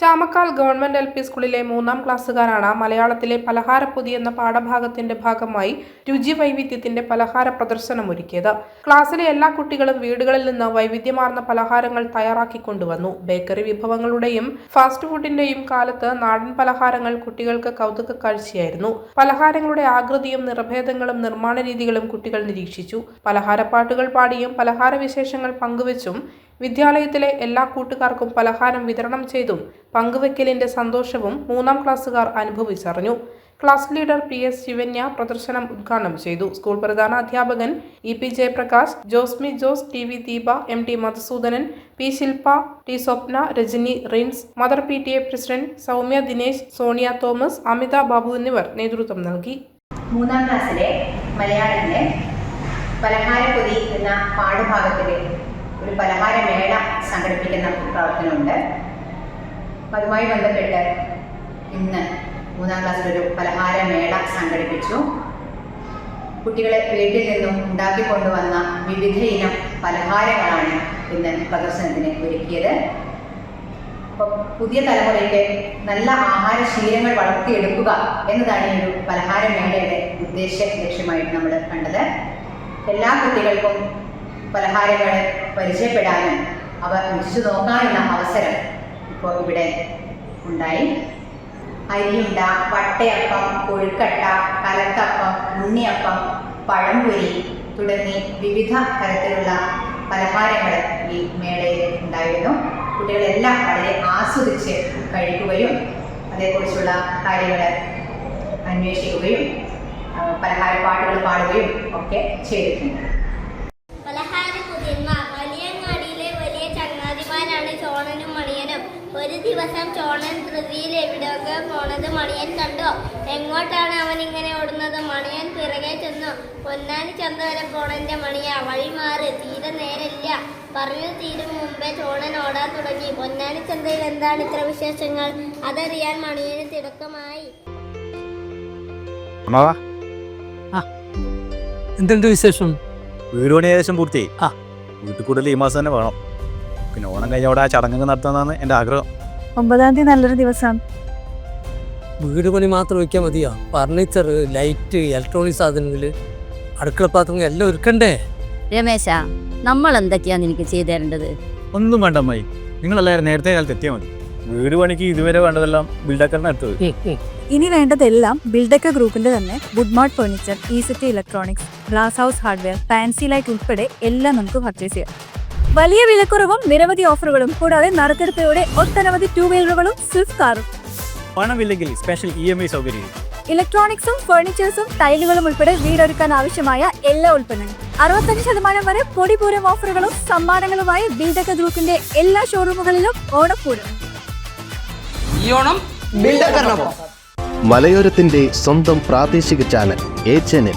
Chamakkal government L P സ്കൂളിലെ മൂന്നാം ക്ലാസ്സുകാരാണ് മലയാളത്തിലെ പലഹാരപ്പൊതി എന്ന പാഠഭാഗത്തിന്റെ ഭാഗമായി രുചി വൈവിധ്യത്തിന്റെ പലഹാര പ്രദർശനം ഒരുക്കിയത്. ക്ലാസ്സിലെ എല്ലാ കുട്ടികളും വീടുകളിൽ നിന്ന് വൈവിധ്യമാർന്ന പലഹാരങ്ങൾ തയ്യാറാക്കി കൊണ്ടുവന്നു. ബേക്കറി വിഭവങ്ങളുടെയും ഫാസ്റ്റ് ഫുഡിന്റെയും കാലത്ത് നാടൻ പലഹാരങ്ങൾ കുട്ടികൾക്ക് കൗതുക കാഴ്ചയായിരുന്നു. പലഹാരങ്ങളുടെ ആകൃതിയും നിറഭേദങ്ങളും നിർമ്മാണ രീതികളും കുട്ടികൾ നിരീക്ഷിച്ചു. പലഹാരപ്പാട്ടുകൾ പാടിയും പലഹാര വിശേഷങ്ങൾ പങ്കുവച്ചും വിദ്യാലയത്തിലെ എല്ലാ കൂട്ടുകാർക്കും പലഹാരം വിതരണം ചെയ്തും പങ്കുവെക്കലിന്റെ സന്തോഷവും മൂന്നാം ക്ലാസ്സുകാർ അനുഭവിച്ചറിഞ്ഞു. Class leader P S Shivanya പ്രദർശനം ഉദ്ഘാടനം ചെയ്തു. സ്കൂൾ പ്രധാന അധ്യാപകൻ E P Jayaprakash Josmi Jose T V Deepa M T Madhusudanan P Shilpa T Swapna Rajani Rins mother P T A president Soumya Dinesh Sonia Thomas Amitha Babu എന്നിവർ നേതൃത്വം നൽകി. മൂന്നാം ക്ലാസ്സിലെ മലയാളത്തിലെ പലഹാരപ്പൊതി എന്ന പാഠഭാഗത്തിലെ സംഘടിപ്പിക്കുന്ന പ്രവർത്തനമുണ്ട്. അപ്പം അതുമായി ബന്ധപ്പെട്ട് ഇന്ന് മൂന്നാം പലഹാര മേള സംഘടിപ്പിച്ചു. കുട്ടികളെ വീട്ടിൽ നിന്നും ഉണ്ടാക്കിക്കൊണ്ടുവന്ന വിവിധ ഇനം പലഹാരങ്ങളാണ് ഇന്ന് പ്രദർശനത്തിന് ഒരുക്കിയത്. അപ്പം പുതിയ തലമുറയ്ക്ക് നല്ല ആഹാര ശീലങ്ങൾ വളർത്തിയെടുക്കുക എന്നതാണ് ഈ ഒരു പലഹാരമേളയുടെ ഉദ്ദേശ ലക്ഷ്യമായിട്ട് നമ്മൾ കണ്ടത്. എല്ലാ കുട്ടികൾക്കും പലഹാരങ്ങളെ പരിചയപ്പെടാനും അവ രുചിച്ചു നോക്കാനുള്ള അവസരം ഇപ്പോൾ ഇവിടെ ഉണ്ടായി. അരിയുണ്ട വട്ടയപ്പം കൊഴുക്കട്ട കലത്തപ്പം ഉണ്ണിയപ്പം പഴംപൊരി തുടങ്ങി വിവിധ തരത്തിലുള്ള പലഹാരങ്ങൾ ഈ മേളയിൽ ഉണ്ടായിരുന്നു. കുട്ടികളെല്ലാം വളരെ ആസ്വദിച്ച് കഴിക്കുകയും അതേക്കുറിച്ചുള്ള കാര്യങ്ങൾ അന്വേഷിക്കുകയും പലഹാര പാട്ടുകൾ പാടുകയും ഒക്കെ ചെയ്തിട്ടുണ്ട് പലഹാര പുതിയന്മാർ വലിയങ്ങാടിയിലെ വലിയ ചോണനും മണിയനും ഒരു ദിവസം ചോളൻ ധൃതിയിൽ എവിടെയൊക്കെ പോണത് മണിയൻ കണ്ടു? എങ്ങോട്ടാണ് അവൻ ഇങ്ങനെ ഓടുന്നത്? മണിയൻ പിറകെ ചെന്നു. പൊന്നാനി ചന്ത വരെ പോണന്റെ മണിയ വഴി മാറി. തീരെ നേരില്ല പറഞ്ഞു തീരും മുമ്പേ ചോളൻ ഓടാൻ തുടങ്ങി. പൊന്നാനി ചന്തയിൽ എന്താണ് ഇത്ര വിശേഷങ്ങൾ? അതറിയാൻ മണിയന് തിടുക്കമായി. അമ്മാവാ എന്തുണ്ട് വിശേഷം? വീട് പണി ഏകദേശം പൂർത്തിയായി. ആ. വീട്ടിൽ കൂടുതൽ ഈ മാസം തന്നെ വേണം. പിന്നെ ഓണം കഴിഞ്ഞവിടെ ആ ചടങ്ങൊക്കെ നടത്തുന്നതാണ് എന്റെ ആഗ്രഹം. ഒമ്പതാം തീയതി നല്ലൊരു ദിവസമാണ് വീട് പണി മാത്രം വയ്ക്കാൻ മതിയോ? ഫർണിച്ചർ ലൈറ്റ് ഇലക്ട്രോണിക് സാധനങ്ങൾ അടുക്കള പാത്രങ്ങൾ എല്ലാം ഒരുക്കണ്ടേ? രമേശ നമ്മൾ എന്തൊക്കെയാണ് എനിക്ക് ചെയ്തു തരേണ്ടത്? ഒന്നും വേണ്ട അമ്മായി. നിങ്ങളെല്ലാവരും നേരത്തെ കാലത്ത് എത്തിയാൽ മതി. വീട് പണിക്ക് ഇതുവരെ വേണ്ടതെല്ലാം ബിൽഡക്കറിനെ ഉം. ഇനി വേണ്ടതെല്ലാം ബിൽഡക്ക ഗ്രൂപ്പിന്റെ തന്നെ Woodmart furniture Ecity electronics glass house hardware fancy light ഉൾപ്പെടെ എല്ലാം നമുക്ക് പർച്ചേസ് ചെയ്യാം. വലിയ വിലക്കുറവും നിരവധി ഓഫറുകളും കൂടാതെ നറുക്കെടുപ്പയോടെ ഒട്ടനവധി ടൂ വീലറുകളും സ്വിഫ്റ്റ് കാറും. പണമില്ലെങ്കിൽ സ്പെഷ്യൽ ഇ എം ഐ സൗകര്യം. ഇലക്ട്രോണിക്സും ഫർണിച്ചേഴ്സും ടൈലുകളും ഉൾപ്പെടെ വീടൊരുക്കാൻ ആവശ്യമായ എല്ലാ ഉൽപ്പന്നങ്ങളും. അറുപത്തഞ്ച് ശതമാനം വരെ പൊടിപൂരം ഓഫറുകളും സമ്മാനങ്ങളുമായി ബിൽഡക്ക ഗ്രൂപ്പിന്റെ എല്ലാ ഷോറൂമുകളിലും ഓണപ്പൂരം മലയോരത്തിന്റെ സ്വന്തം പ്രാദേശിക ചാനൽ എ ചാനൽ.